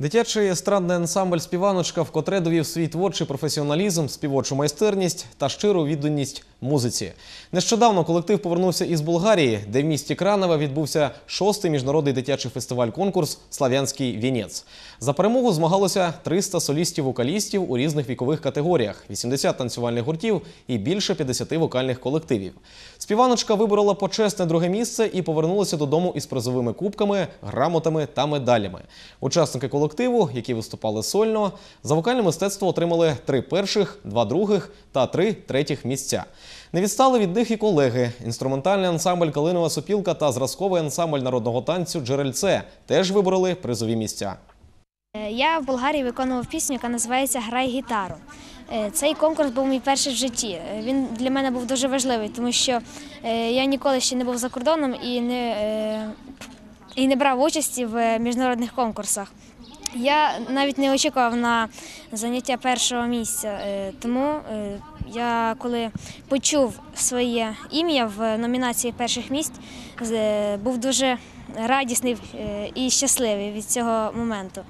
Дитячий естрадний ансамбль Співаночка вкотре довів свій творчий професіоналізм, співочу майстерність та щиру відданість музиці. Нещодавно колектив повернувся із Болгарії, де в місті Кранове відбувся шостий міжнародний дитячий фестиваль-конкурс Слав'янський вінець. За перемогу змагалося 300 солістів-вокалістів у різних вікових категоріях, 80 танцювальних гуртів і більше 50 вокальних колективів. Співаночка виборола почесне друге місце і повернулася додому із призовими кубками, грамотами та медалями. Учасники колективу, які виступали сольно, за вокальне мистецтво отримали три перших, два других та три третіх місця. Не відстали від них і колеги. Інструментальний ансамбль Калинова сопілка та зразковий ансамбль народного танцю Джерельце теж вибороли призові місця. Е, Я в Болгарії виконував пісню, яка називається Грай гітару. Е, Цей конкурс був мій перший в житті. Е, Він для мене був дуже важливий, тому що я ніколи ще не був за кордоном і не, і не брав участі в міжнародних конкурсах. Я навіть не очікував на заняття першого місця, е, тому е, я коли почув своє ім'я в номінації перших місць, з- був дуже радісний е, і щасливий від цього моменту.